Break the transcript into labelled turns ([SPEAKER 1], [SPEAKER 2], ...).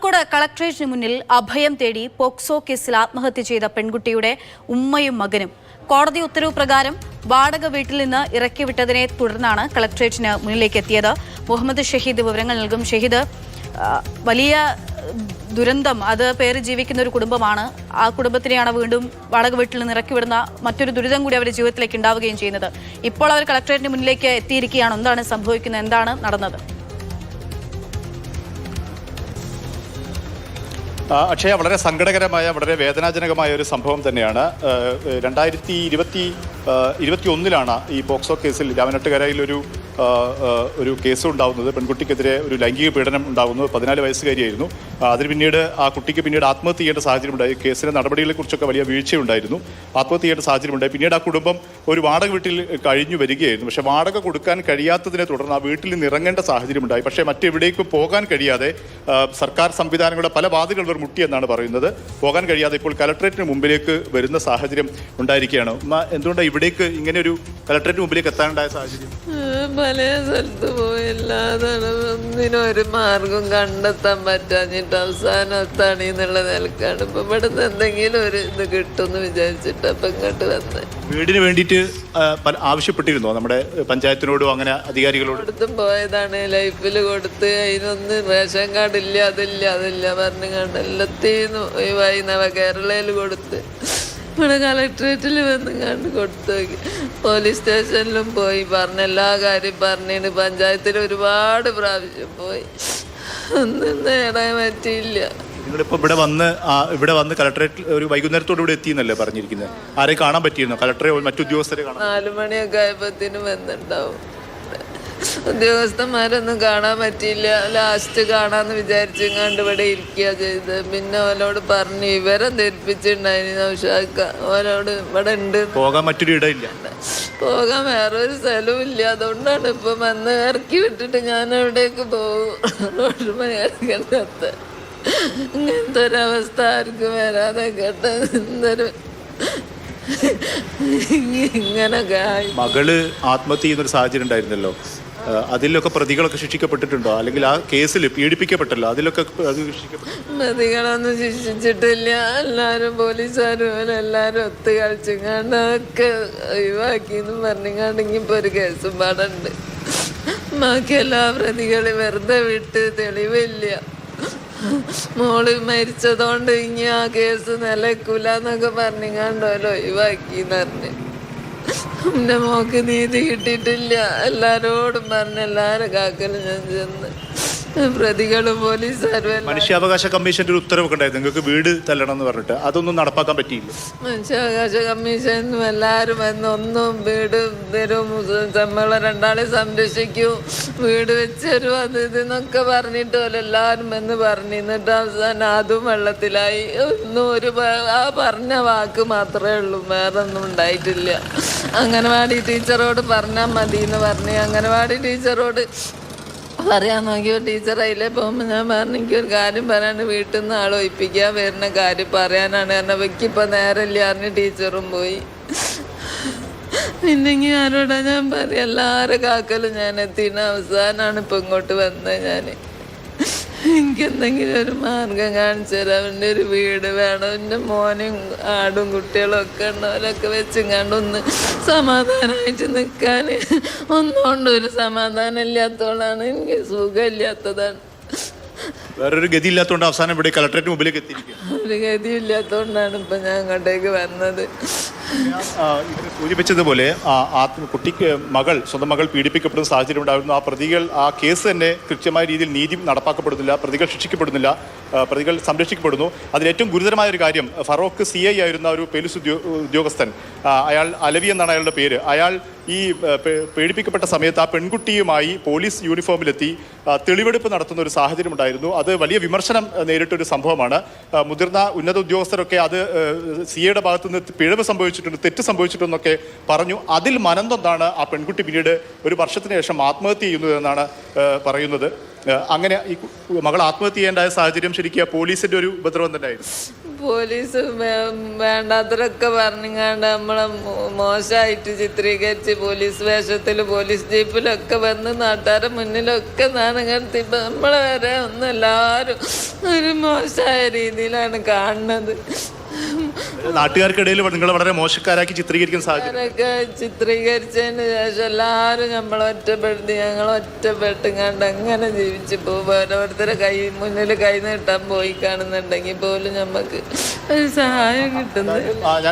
[SPEAKER 1] കോഴിക്കോട് കളക്ട്രേറ്റിന് മുന്നിൽ അഭയം തേടി പോക്സോ കേസിൽ ആത്മഹത്യ ചെയ്ത പെൺകുട്ടിയുടെ ഉമ്മയും മകനും. കോടതി ഉത്തരവ് പ്രകാരം വാടക വീട്ടിൽ നിന്ന് ഇറക്കി വിട്ടതിനെ തുടർന്നാണ് കളക്ട്രേറ്റിന് മുന്നിലേക്ക് എത്തിയത്. മുഹമ്മദ് ഷഹീദ് വിവരങ്ങൾ നൽകും. ഷഹീദ് വലിയ ദുരന്തം. അത് പേര് ജീവിക്കുന്ന ഒരു കുടുംബമാണ്. ആ കുടുംബത്തിനെയാണ് വീണ്ടും വാടക വീട്ടിൽ നിന്ന് ഇറക്കി വിടുന്ന മറ്റൊരു ദുരിതം കൂടി അവരുടെ ജീവിതത്തിലേക്ക് ഉണ്ടാവുകയും ചെയ്യുന്നത്. ഇപ്പോൾ അവർ കളക്ട്രേറ്റിന് മുന്നിലേക്ക് എത്തിയിരിക്കുകയാണ്. എന്താണ് സംഭവിക്കുന്നത്? എന്താണ് നടന്നത്?
[SPEAKER 2] അക്ഷയ വളരെ സങ്കടകരമായ വളരെ വേദനാജനകമായ ഒരു സംഭവം തന്നെയാണ്. രണ്ടായിരത്തി ഇരുപത്തി ഇരുപത്തി ഒന്നിലാണ് ഈ പോക്സോ കേസിൽ രാമനാട്ടുകരയിൽ ഒരു ഒരു കേസ് ഉണ്ടാവുന്നത് പെൺകുട്ടിക്കെതിരെ ഒരു ലൈംഗിക പീഡനം ഉണ്ടാകുന്നത് പതിനാല് വയസ്സുകാരിയായിരുന്നു. അതിന് പിന്നീട് ആ കുട്ടിക്ക് പിന്നീട് ആത്മഹത്യ ചെയ്യേണ്ട സാഹചര്യം ഉണ്ടായി കേസിലെ നടപടികളെ കുറിച്ചൊക്കെ വലിയ വീഴ്ചയുണ്ടായിരുന്നു. ആത്മഹത്യ ചെയ്യേണ്ട സാഹചര്യം ഉണ്ടായി പിന്നീട് ആ കുടുംബം ഒരു വാടക വീട്ടിൽ കഴിഞ്ഞു വരികയായിരുന്നു. പക്ഷേ വാടക കൊടുക്കാൻ കഴിയാത്തതിനെ തുടർന്ന് ആ വീട്ടിൽ നിന്ന് ഇറങ്ങേണ്ട സാഹചര്യം ഉണ്ടായി പക്ഷേ മറ്റെവിടേക്കും പോകാൻ കഴിയാതെ സർക്കാർ സംവിധാനങ്ങളുടെ പല വാതികൾ ഇവർ മുട്ടിയെന്നാണ് പറയുന്നത്. പോകാൻ കഴിയാതെ ഇപ്പോൾ കലക്ട്രേറ്റിന് മുമ്പിലേക്ക് വരുന്ന സാഹചര്യം ഉണ്ടായിരിക്കുകയാണ്. എന്തുകൊണ്ടാണ് ഇവിടേക്ക് ഇങ്ങനെ ഒരു കലക്ട്രേറ്റിന് മുമ്പിലേക്ക് എത്താനുണ്ടായ സാഹചര്യം?
[SPEAKER 3] പല സ്ഥലത്ത് പോയില്ലാതാണ് ഒന്നിനും ഒരു മാർഗം കണ്ടെത്താൻ പറ്റാഞ്ഞിട്ട് അവസാനം എത്താണ് എന്നുള്ള നിലക്കാണ് ഇപ്പൊ ഇവിടുന്ന് എന്തെങ്കിലും ഒരു ഇത് കിട്ടുമെന്ന് വിചാരിച്ചിട്ട് അപ്പൊ ഇങ്ങോട്ട് വന്ന്.
[SPEAKER 2] വീടിന് വേണ്ടിയിട്ട് ആവശ്യപ്പെട്ടിരുന്നോ? നമ്മുടെ പഞ്ചായത്തിനോടും അങ്ങനെ അധികാരികളോടും?
[SPEAKER 3] കൊടുത്തും പോയതാണ് ലൈഫിൽ കൊടുത്ത്. അതിനൊന്ന് റേഷൻ കാർഡ് ഇല്ല അതില്ല അതില്ല പറഞ്ഞു കണ്ട് എല്ലാത്തേന്നും ഒഴിവായി നവകേരളയിൽ കൊടുത്ത്. ഇവിടെ കളക്ട്രേറ്റിൽ വന്ന് കണ്ട് കൊടുത്തു നോക്കി. പോലീസ് സ്റ്റേഷനിലും പോയി. പറഞ്ഞ എല്ലാ കാര്യം പറഞ്ഞു പഞ്ചായത്തിൽ ഒരുപാട് പ്രാവശ്യം പോയി. ഒന്നും നേടാൻ പറ്റിയില്ല.
[SPEAKER 2] നിങ്ങളിപ്പോ ഇവിടെ വന്ന് ആ, ഇവിടെ വന്ന് കലക്ടറേറ്റ് ഒരു വൈകുന്നേരത്തോടു ഇവിടെ എത്തിയെന്നല്ലേ പറഞ്ഞിരിക്കുന്നത് ആരെ കാണാൻ പറ്റിയിരുന്നോ? കലക്ടറെ മറ്റു ഉദ്യോഗസ്ഥരെ കാണാൻ?
[SPEAKER 3] നാലു മണിയൊക്കെ ആയപ്പോഴത്തേനും വന്നിട്ടുണ്ടാവും. ഉദ്യോഗസ്ഥന്മാരൊന്നും കാണാൻ പറ്റിയില്ല. ലാസ്റ്റ് കാണാന്ന് കണ്ട് ഇവിടെ ഇരിക്കുക ചെയ്ത്. പിന്നെ ഓലോട് പറഞ്ഞു ഇവരെ ധരിപ്പിച്ചിട്ടുണ്ടായിരുന്നു നൗഷാക്ക ഓലോട് ഇവിടെ ഉണ്ട്.
[SPEAKER 2] പോകാൻ മറ്റൊരു ഇടയില്ല
[SPEAKER 3] പോകാൻ വേറൊരു സ്ഥലവും ഇല്ല. അതുകൊണ്ടാണ് ഇപ്പൊ വന്ന് ഇറക്കി വിട്ടിട്ട് ഞാൻ അവിടേക്ക് പോകും. ഇങ്ങനത്തെ ഒരവസ്ഥ ആർക്കും വരാതെ കേട്ട എന്തൊരു
[SPEAKER 2] മകൾ ആത്മഹത്യ ചെയ്യുന്ന ഒരു സാഹചര്യം ഉണ്ടായിരുന്നല്ലോ. അതിലൊക്കെ പ്രതികളൊക്കെ ശിക്ഷിക്കപ്പെട്ടിട്ടുണ്ടോ? അല്ലെങ്കിൽ ആ കേസിൽ പീഡിപ്പിക്കപ്പെട്ടല്ലോ? അതിലൊക്കെ
[SPEAKER 3] പ്രതികളൊന്നും ശിക്ഷിച്ചിട്ടില്ല. എല്ലാരും പോലീസുകാരും എല്ലാരും ഒത്ത് കളിച്ചങ്ങാണ്ട് അതൊക്കെ ഒഴിവാക്കിന്ന് പറഞ്ഞുകൊണ്ടെങ്കിൽ ഇപ്പൊ ഒരു കേസും പാടുണ്ട്. ബാക്കി എല്ലാ പ്രതികളെ വെറുതെ വിട്ട് തെളിവില്ല. മോൾ മരിച്ചതുകൊണ്ട് ഇനി ആ കേസ് നിലക്കൂല എന്നൊക്കെ ഒഴിവാക്കി എന്ന് പറഞ്ഞു. എന്റെ മോക്ക് നീതി കിട്ടിയിട്ടില്ല. എല്ലാരോടും പറഞ്ഞ് എല്ലാരും കാക്കലും ഞാൻ ചെന്ന് പ്രതികളും പോലീസുകാരും എല്ലാം
[SPEAKER 2] മനുഷ്യാവകാശ കമ്മീഷന്റെ ഒരു ഉത്തരവൊക്കെ ഉണ്ടായിരുന്നു നിങ്ങൾക്ക് വീട് തല്ലണം എന്ന് പറഞ്ഞിട്ട്. അതൊന്നും നടപ്പാക്കാൻ പറ്റിയില്ല.
[SPEAKER 3] മനുഷ്യാവകാശ കമ്മീഷനും എല്ലാവരും എന്നൊന്നും വീട് തരും. നമ്മളെ രണ്ടാളെ സംരക്ഷിക്കൂ. വീട് വെച്ചരും അത് ഇതെന്നൊക്കെ പറഞ്ഞിട്ട് എല്ലാരും എല്ലാവരും പറഞ്ഞിട്ട് പറഞ്ഞു. എന്നിട്ട് അവസാനം അതും വെള്ളത്തിലായി. ഒന്നും ഒരു ആ പറഞ്ഞ വാക്ക് മാത്രമേ ഉള്ളൂ. വേറെ ഒന്നും ഉണ്ടായിട്ടില്ല. അംഗനവാടി ടീച്ചറോട് പറഞ്ഞാൽ മതി എന്ന് പറഞ്ഞു. അംഗനവാടി ടീച്ചറോട് പറയാൻ നോക്കിയോ ടീച്ചർ അതിലെ പോകുമ്പോൾ ഞാൻ പറഞ്ഞു എനിക്കൊരു കാര്യം പറയാണ്ട് വീട്ടിൽ നിന്ന് ആൾ വരുന്ന കാര്യം പറയാനാണ്. കാരണം വെക്കിപ്പോൾ നേരമില്ല അറിഞ്ഞ് ടീച്ചറും പോയി. ഇല്ലെങ്കിൽ ആരോടാ ഞാൻ പറയാം? എല്ലാവരും കാക്കലും ഞാൻ എത്തിന് അവസാനമാണ് ഇപ്പം ഇങ്ങോട്ട് വന്നത് ഞാൻ എനിക്ക് എന്തെങ്കിലും ഒരു മാർഗം കാണിച്ചു തരാം. അവന്റെ ഒരു വീട് വേണം. എന്റെ മോനും ആടും കുട്ടികളും ഒക്കെ ഉണ്ടവരൊക്കെ വെച്ചും ഒന്ന് സമാധാനമായിട്ട് നിൽക്കാൻ. ഒന്നുകൊണ്ടും ഒരു സമാധാനം ഇല്ലാത്തതുകൊണ്ടാണ് എനിക്ക് സുഖമില്ലാത്തതാണ്.
[SPEAKER 2] വേറൊരു ഗതി ഇല്ലാത്തതുകൊണ്ട് അവസാനം ഇവിടെ കലക്ടറേറ്റ് മുമ്പിലേക്ക് എത്തിയിരിക്കുക
[SPEAKER 3] ഒരു ഗതി ഇല്ലാത്തതുകൊണ്ടാണ് ഇപ്പം ഞാൻ അങ്ങോട്ടേക്ക് വന്നത്.
[SPEAKER 2] സൂചിപ്പിച്ചതുപോലെ കുട്ടിക്ക് മകൾ സ്വന്തം മകൾ പീഡിപ്പിക്കപ്പെടുന്ന സാഹചര്യം ഉണ്ടായിരുന്നു. ആ പ്രതികൾ ആ കേസ് തന്നെ കൃത്യമായ രീതിയിൽ നീതി നടപ്പാക്കപ്പെടുന്നില്ല പ്രതികൾ ശിക്ഷിക്കപ്പെടുന്നില്ല പ്രതികൾ സംരക്ഷിക്കപ്പെടുന്നു. അതിൽ ഏറ്റവും ഗുരുതരമായ ഒരു കാര്യം ഫറോക്ക് സി ഐ ആയിരുന്ന ഒരു പോലീസ് ഉദ്യോ- ഉദ്യോഗസ്ഥൻ അയാൾ അലവി എന്നാണ് അയാളുടെ പേര്. അയാൾ ഈ പേടിപ്പിക്കപ്പെട്ട സമയത്ത് ആ പെൺകുട്ടിയുമായി പോലീസ് യൂണിഫോമിലെത്തി തെളിവെടുപ്പ് നടത്തുന്ന ഒരു സാഹചര്യം ഉണ്ടായിരുന്നു. അത് വലിയ വിമർശനം നേരിട്ടൊരു സംഭവമാണ്. മുതിർന്ന ഉന്നത ഉദ്യോഗസ്ഥരൊക്കെ അത് സി എയുടെ ഭാഗത്തു പിഴവ് സംഭവിച്ചിട്ടുണ്ട് തെറ്റ് സംഭവിച്ചിട്ടുണ്ടെന്നൊക്കെ പറഞ്ഞു. അതിൽ മനന്തൊന്നാണ് ആ പെൺകുട്ടി പിന്നീട് ഒരു വർഷത്തിന് ശേഷം ആത്മഹത്യ ചെയ്യുന്നത് എന്നാണ് പറയുന്നത്. അങ്ങനെ ഈ മകൾ ആത്മഹത്യ ചെയ്യേണ്ടായ സാഹചര്യം ശരിക്കും പോലീസിന്റെ ഒരു ഉപദ്രവം തന്നെയായിരുന്നു.
[SPEAKER 3] പോലീസ് വേണ്ടാത്തതൊക്കെ പറഞ്ഞങ്ങാണ്ട് നമ്മളെ മോശമായിട്ട് ചിത്രീകരിച്ച് പോലീസ് വേഷത്തിൽ പോലീസ് ജീപ്പിലൊക്കെ വന്ന് നാട്ടുകാരുടെ മുന്നിലൊക്കെ നാണം നമ്മളെ വരെ ഒന്നും എല്ലാവരും ഒരു മോശമായ രീതിയിലാണ് കാണുന്നത്.
[SPEAKER 2] നാട്ടുകാർക്കിടയിൽ നിങ്ങളെ വളരെ മോശക്കാരാക്കി ചിത്രീകരിക്കുന്ന സാഹചര്യം.
[SPEAKER 3] ചിത്രീകരിച്ചതിന് ശേഷം എല്ലാവരും നമ്മളെ ഒറ്റപ്പെടുത്തി ഞങ്ങൾ ഒറ്റപ്പെട്ടുങ്ങാണ്ട് അങ്ങനെ ജീവിച്ചു പോകും. ഓരോരുത്തരെ കൈ മുന്നിൽ കൈ നീട്ടാൻ പോയി കാണുന്നുണ്ടെങ്കിൽ പോലും നമുക്ക് ഒരു സഹായം കിട്ടുന്നത്
[SPEAKER 2] ആ, ഞാൻ